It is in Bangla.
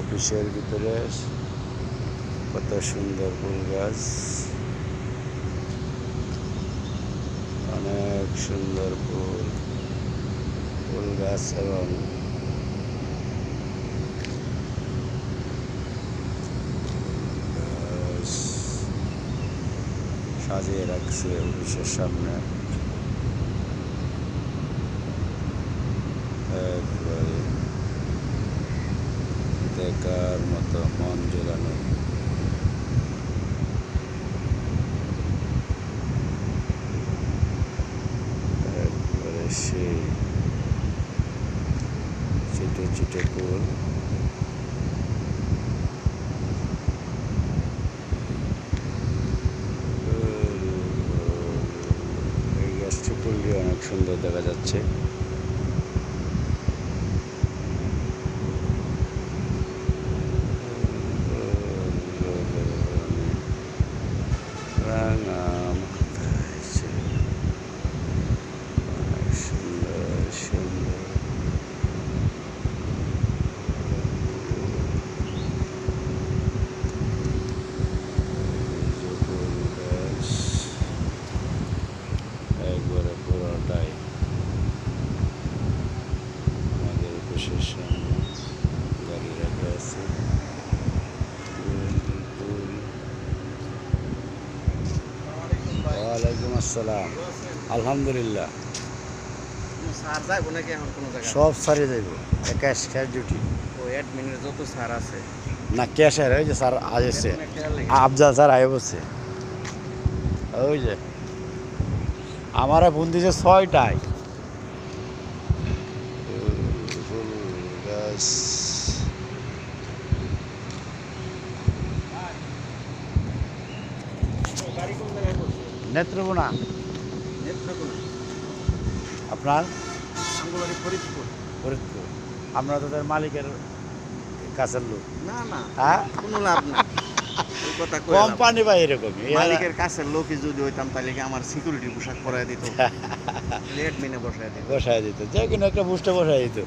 অফিসের ভিতরে। কত সুন্দর ফুল গাছ। অনেক সুন্দর ফুল। ফুল গাছ এবং সাজিয়ে রাখছে অফিসের সামনে। সেই ছিটে কুল ফুল এই গাছটি দিয়ে অনেক সুন্দর দেখা যাচ্ছে রাঙা মাথা হয়েছে। অনেক সুন্দর সুন্দর এই যে ফুল গাছ, একবারে পুরোটাই আমাদের অফিসের সামনে গাড়ি রাখা আছে। ওয়ালাইকুম আসসালাম আলহামদুলিল্লাহ সব সারে যাইব। ক্যাশ ক্যাশ ডিউটি যত স্যার আছে। না ক্যাশের ওই যে স্যার আজ লেগে। আফজাল স্যার আয় বসছে ওই যে। আমার ফোন দিয়েছে ছয়টায়। করছে নেত্রকোনা। নেত্রকোনা। আপনার? ফরিদপুর। ফরিদপুর। আমরা তোদের মালিকের কাছের লোক। না না। হ্যাঁ? কোনো লাভ। কোম্পানি বা মালিকের কাছের লোকই যদি হইতাম তাহলে কি আমার সিকিউরিটি পোশাক পরাই দিত? অ্যাডমিনে বসায় দিত। বসায় দিত। যে কোনো একটা বুস্টে বসায় দিত।